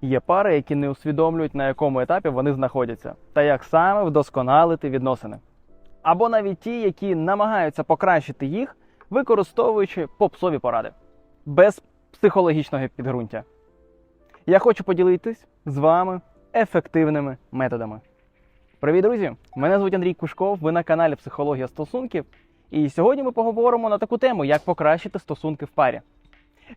Є пари, які не усвідомлюють, на якому етапі вони знаходяться, та як саме вдосконалити відносини. Або навіть ті, які намагаються покращити їх, використовуючи попсові поради без психологічного підґрунтя. Я хочу поділитись з вами ефективними методами. Привіт, друзі! Мене звуть Андрій Кушков, ви на каналі Психологія стосунків. І сьогодні ми поговоримо на таку тему, як покращити стосунки в парі.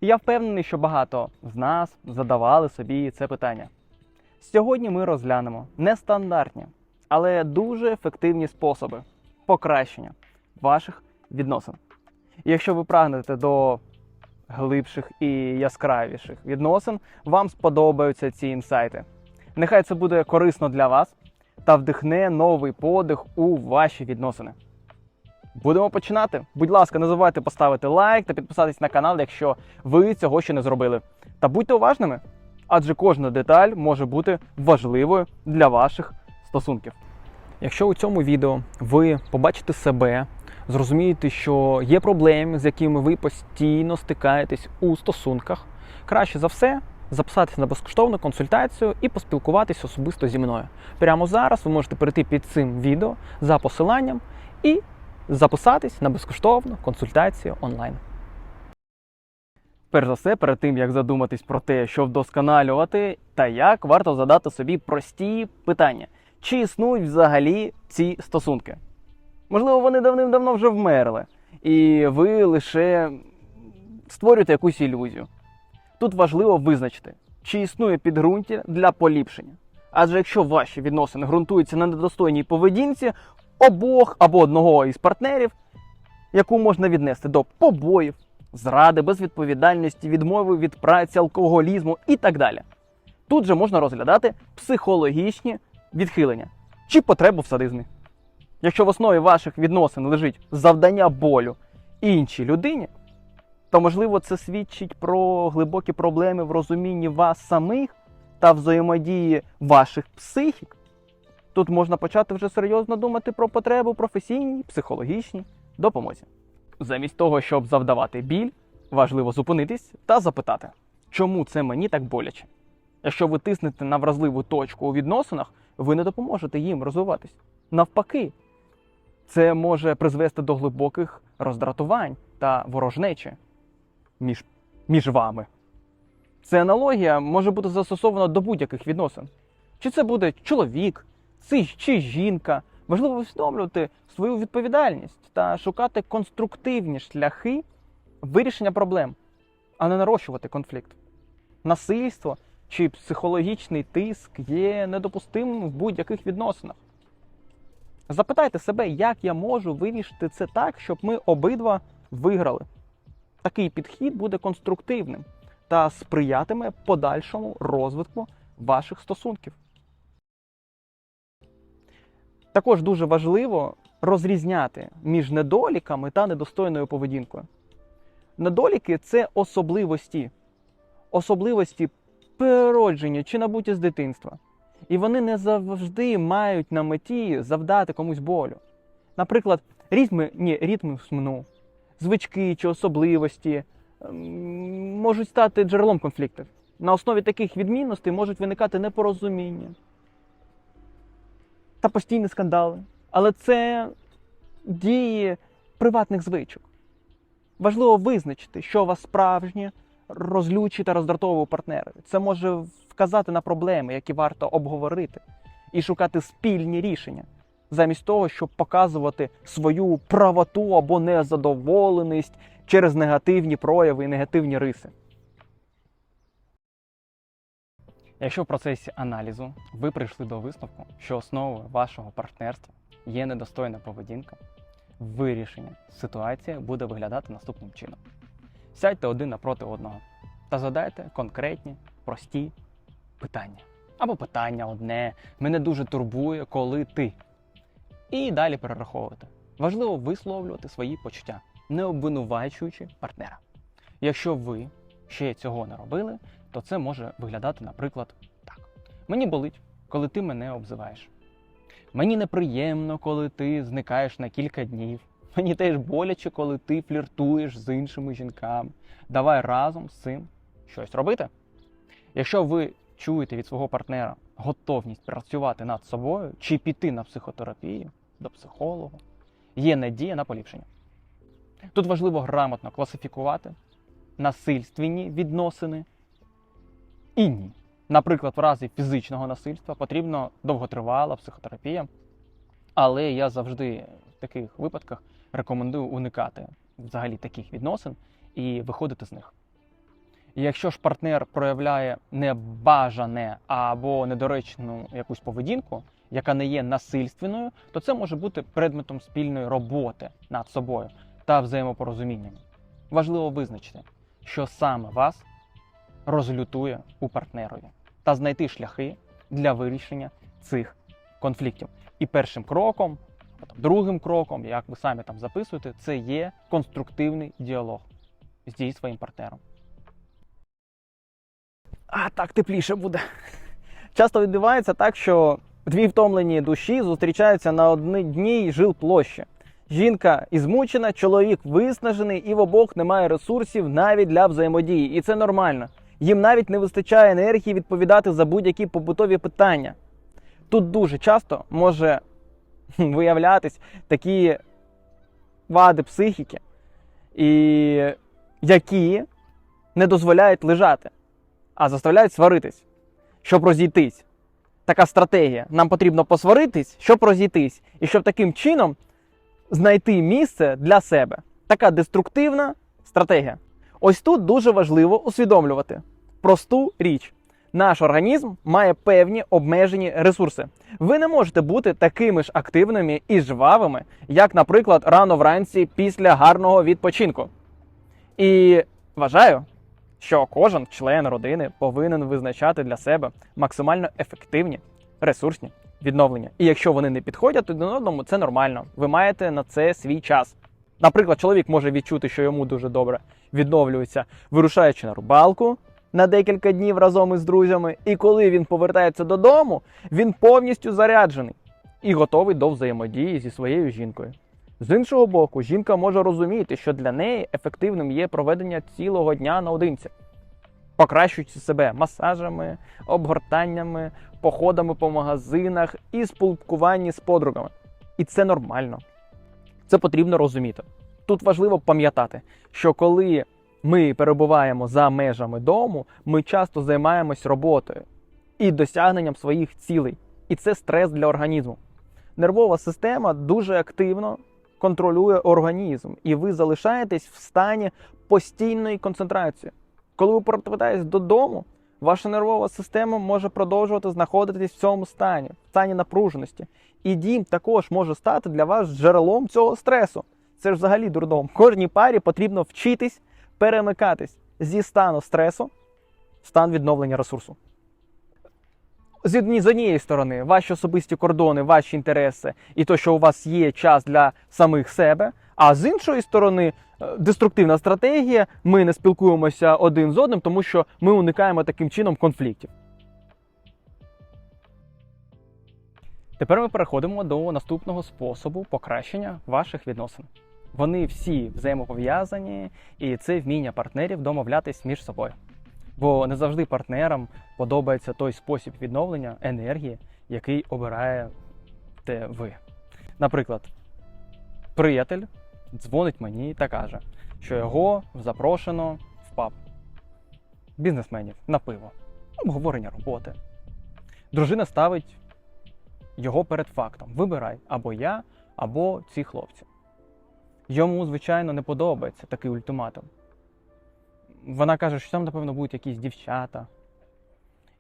Я впевнений, що багато з нас задавали собі це питання. Сьогодні ми розглянемо нестандартні, але дуже ефективні способи покращення ваших відносин. І якщо ви прагнете до глибших і яскравіших відносин, вам сподобаються ці інсайти. Нехай це буде корисно для вас та вдихне новий подих у ваші відносини. Будемо починати. Будь ласка, не забувайте поставити лайк та підписатись на канал, якщо ви цього ще не зробили. Та будьте уважними, адже кожна деталь може бути важливою для ваших стосунків. Якщо у цьому відео ви побачите себе, зрозумієте, що є проблеми, з якими ви постійно стикаєтесь у стосунках, краще за все записатися на безкоштовну консультацію і поспілкуватись особисто зі мною. Прямо зараз ви можете перейти під цим відео за посиланням і записатись на безкоштовну консультацію онлайн. Перш за все, перед тим як задуматись про те, що вдосконалювати та як, варто задати собі прості питання: чи існують взагалі ці стосунки? Можливо, вони давним-давно вже вмерли, і ви лише створюєте якусь ілюзію. Тут важливо визначити, чи існує підґрунтя для поліпшення. Адже якщо ваші відносини ґрунтуються на недостойній поведінці обох або одного із партнерів, яку можна віднести до побоїв, зради, безвідповідальності, відмови від праці, алкоголізму і так далі. Тут же можна розглядати психологічні відхилення чи потребу в садизмі. Якщо в основі ваших відносин лежить завдання болю іншій людині, то можливо це свідчить про глибокі проблеми в розумінні вас самих та взаємодії ваших психік. Тут можна почати вже серйозно думати про потребу професійній, психологічній допомозі. Замість того, щоб завдавати біль, важливо зупинитись та запитати, чому це мені так боляче. Якщо ви тиснете на вразливу точку у відносинах, ви не допоможете їм розвиватись. Навпаки, це може призвести до глибоких роздратувань та ворожнечі між, між вами. Ця аналогія може бути застосована до будь-яких відносин. Чи це буде чоловік, чи, жінка. Важливо усвідомлювати свою відповідальність та шукати конструктивні шляхи вирішення проблем, а не нарощувати конфлікт. Насильство чи психологічний тиск є недопустимим в будь-яких відносинах. Запитайте себе, як я можу вирішити це так, щоб ми обидва виграли. Такий підхід буде конструктивним та сприятиме подальшому розвитку ваших стосунків. Також дуже важливо розрізняти між недоліками та недостойною поведінкою. Недоліки це особливості, особливості природження чи набуті з дитинства. І вони не завжди мають на меті завдати комусь болю. Наприклад, ритми, ні, ритми сну, звички чи особливості ем, можуть стати джерелом конфліктів. На основі таких відмінностей можуть виникати непорозуміння та постійні скандали. Але це дії приватних звичок. Важливо визначити, що вас справжнє розлючить та роздратовує у партнерові. Це може вказати на проблеми, які варто обговорити, і шукати спільні рішення, замість того, щоб показувати свою правоту або незадоволеність через негативні прояви і негативні риси. Якщо в процесі аналізу ви прийшли до висновку, що основою вашого партнерства є недостойна поведінка, вирішення ситуації буде виглядати наступним чином: сядьте один напроти одного та задайте конкретні, прості питання. Або питання одне, мене дуже турбує, коли ти. І далі перераховувати. Важливо висловлювати свої почуття, не обвинувачуючи партнера. Якщо ви ще цього не робили, то це може виглядати, наприклад, так: мені болить, коли ти мене обзиваєш. Мені неприємно, коли ти зникаєш на кілька днів. Мені теж боляче, коли ти фліртуєш з іншими жінками. Давай разом з цим щось робити. Якщо ви відчуєте від свого партнера готовність працювати над собою чи піти на психотерапію до психолога, є надія на поліпшення. Тут важливо грамотно класифікувати насильственні відносини і ні. Наприклад, в разі фізичного насильства потрібна довготривала психотерапія, але я завжди в таких випадках рекомендую уникати взагалі таких відносин і виходити з них. Якщо ж партнер проявляє небажане або недоречну якусь поведінку, яка не є насильственною, то це може бути предметом спільної роботи над собою та взаємопорозумінням. Важливо визначити, що саме вас розлютує у партнерові, та знайти шляхи для вирішення цих конфліктів. І першим кроком, другим кроком, як ви самі там записуєте, це є конструктивний діалог зі своїм партнером. А так тепліше буде. Часто відбувається так, що дві втомлені душі зустрічаються на одній жил площі. Жінка ізмучена, чоловік виснажений, і в обох немає ресурсів навіть для взаємодії. І це нормально. Їм навіть не вистачає енергії відповідати за будь-які побутові питання. Тут дуже часто може виявлятись такі вади психіки, і які не дозволяють лежати, а заставляють сваритись, щоб розійтись. Така стратегія. Нам потрібно посваритись, щоб розійтись, і щоб таким чином знайти місце для себе. Така деструктивна стратегія. Ось тут дуже важливо усвідомлювати просту річ. Наш організм має певні обмежені ресурси. Ви не можете бути такими ж активними і жвавими, як, наприклад, рано вранці після гарного відпочинку. І вважаю, що кожен член родини повинен визначати для себе максимально ефективні ресурсні відновлення. І якщо вони не підходять один одному, це нормально. Ви маєте на це свій час. Наприклад, чоловік може відчути, що йому дуже добре відновлюється, вирушаючи на рибалку на декілька днів разом із друзями. І коли він повертається додому, він повністю заряджений і готовий до взаємодії зі своєю жінкою. З іншого боку, жінка може розуміти, що для неї ефективним є проведення цілого дня наодинці, покращуючи себе масажами, обгортаннями, походами по магазинах і спілкуванні з подругами. І це нормально. Це потрібно розуміти. Тут важливо пам'ятати, що коли ми перебуваємо за межами дому, ми часто займаємось роботою і досягненням своїх цілей. І це стрес для організму. Нервова система дуже активно контролює організм, і ви залишаєтесь в стані постійної концентрації. Коли ви повертаєтесь додому, ваша нервова система може продовжувати знаходитись в цьому стані, в стані напруженості. І дім також може стати для вас джерелом цього стресу. Це ж взагалі дурдом. Кожній парі потрібно вчитись перемикатись зі стану стресу в стан відновлення ресурсу. З однієї сторони, ваші особисті кордони, ваші інтереси і то, що у вас є час для самих себе. А з іншої сторони, е, деструктивна стратегія. Ми не спілкуємося один з одним, тому що ми уникаємо таким чином конфліктів. Тепер ми переходимо до наступного способу покращення ваших відносин. Вони всі взаємопов'язані, і це вміння партнерів домовлятись між собою. Бо не завжди партнерам подобається той спосіб відновлення енергії, який обираєте ви. Наприклад, приятель дзвонить мені та каже, що його запрошено в паб бізнесменів на пиво, обговорення роботи. Дружина ставить його перед фактом: вибирай або я, або ці хлопці. Йому, звичайно, не подобається такий ультиматум. Вона каже, що там, напевно, будуть якісь дівчата.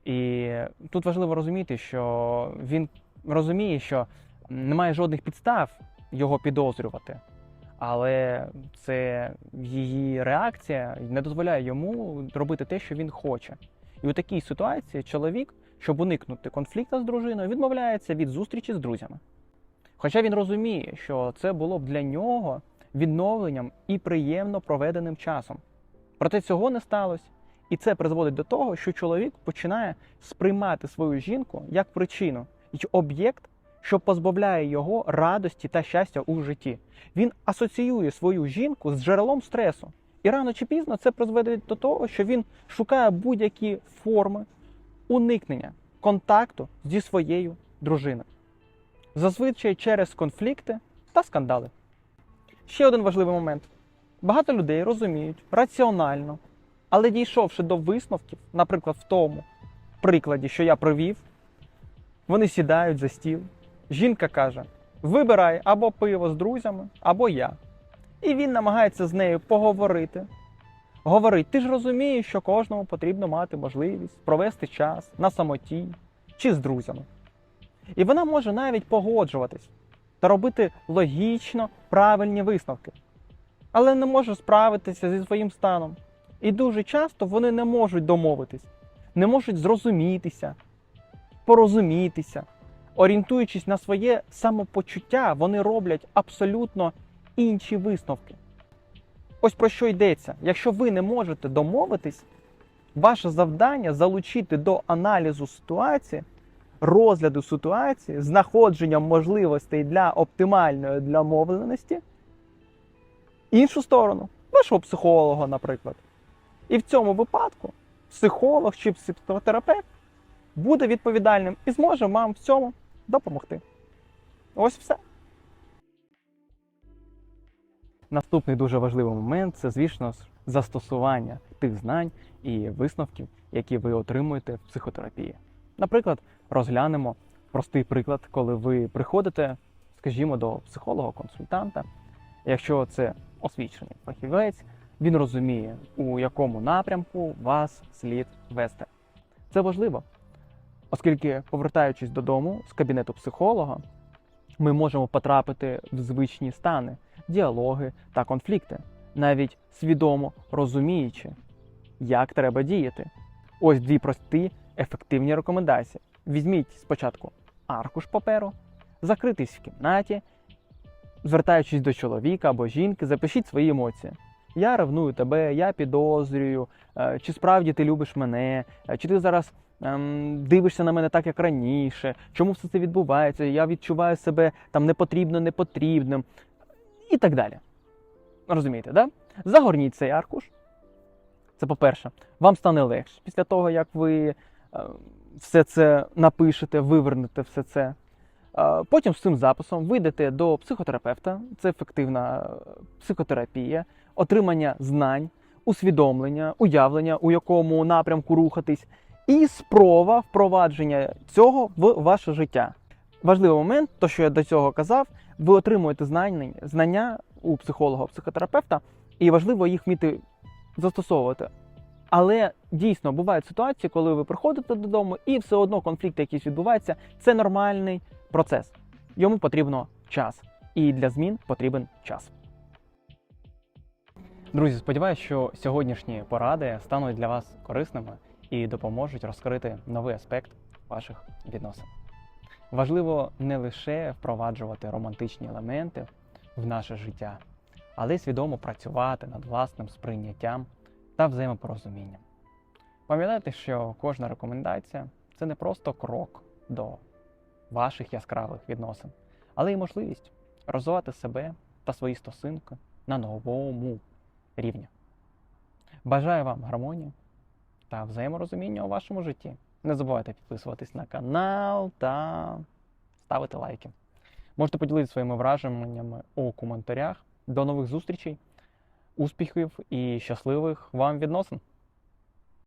І тут важливо розуміти, що він розуміє, що немає жодних підстав його підозрювати, але це її реакція не дозволяє йому робити те, що він хоче. І у такій ситуації чоловік, щоб уникнути конфлікту з дружиною, відмовляється від зустрічі з друзями. Хоча він розуміє, що це було б для нього відновленням і приємно проведеним часом. Проте цього не сталося. І це призводить до того, що чоловік починає сприймати свою жінку як причину і об'єкт, що позбавляє його радості та щастя у житті. Він асоціює свою жінку з джерелом стресу. І рано чи пізно це призведе до того, що він шукає будь-які форми уникнення контакту зі своєю дружиною. Зазвичай через конфлікти та скандали. Ще один важливий момент. Багато людей розуміють раціонально, але дійшовши до висновків, наприклад, в тому прикладі, що я привів, вони сідають за стіл. Жінка каже: вибирай або пиво з друзями, або я. І він намагається з нею поговорити. Говорить, ти ж розумієш, що кожному потрібно мати можливість провести час на самоті чи з друзями. І вона може навіть погоджуватись та робити логічно правильні висновки, але не може справитися зі своїм станом. І дуже часто вони не можуть домовитись, не можуть зрозумітися, порозумітися. Орієнтуючись на своє самопочуття, вони роблять абсолютно інші висновки. Ось про що йдеться. Якщо ви не можете домовитись, ваше завдання залучити до аналізу ситуації, розгляду ситуації, знаходження можливостей для оптимальної домовленості іншу сторону, вашого психолога, наприклад. І в цьому випадку психолог чи психотерапевт буде відповідальним і зможе вам в цьому допомогти. Ось все. Наступний дуже важливий момент це, звісно, застосування тих знань і висновків, які ви отримуєте в психотерапії. Наприклад, розглянемо простий приклад, коли ви приходите, скажімо, до психолога-консультанта. Якщо це освічений фахівець, він розуміє, у якому напрямку вас слід вести. Це важливо, оскільки, повертаючись додому з кабінету психолога, ми можемо потрапити в звичні стани, діалоги та конфлікти, навіть свідомо розуміючи, як треба діяти. Ось дві прості ефективні рекомендації. Візьміть спочатку аркуш паперу, закритись в кімнаті, звертаючись до чоловіка або жінки, запишіть свої емоції. Я ревную тебе, я підозрюю, е, чи справді ти любиш мене, е, чи ти зараз ем, дивишся на мене так, як раніше, чому все це відбувається, я відчуваю себе там непотрібно, непотрібним і так далі. Розумієте, да? Загорніть цей аркуш. Це по-перше, вам стане легше після того, як ви е, все це напишете, вивернете все це. Е, Потім з цим записом ви йдете до психотерапевта, це ефективна е, психотерапія, отримання знань, усвідомлення, уявлення, у якому напрямку рухатись, і спроба впровадження цього в ваше життя. Важливий момент, то що я до цього казав, ви отримуєте знання, знання у психолога, психотерапевта, і важливо їх вміти застосовувати. Але дійсно бувають ситуації, коли ви приходите додому і все одно конфлікти якісь відбуваються. Це нормальний процес. Йому потрібно час. І для змін потрібен час. Друзі, сподіваюся, що сьогоднішні поради стануть для вас корисними і допоможуть розкрити новий аспект ваших відносин. Важливо не лише впроваджувати романтичні елементи в наше життя, але й свідомо працювати над власним сприйняттям та взаємопорозумінням. Пам'ятайте, що кожна рекомендація це не просто крок до ваших яскравих відносин, але й можливість розвивати себе та свої стосунки на новому рівні. Бажаю вам гармонії та взаєморозуміння у вашому житті. Не забувайте підписуватись на канал та ставити лайки. Можете поділитися своїми враженнями у коментарях. До нових зустрічей, успіхів і щасливих вам відносин!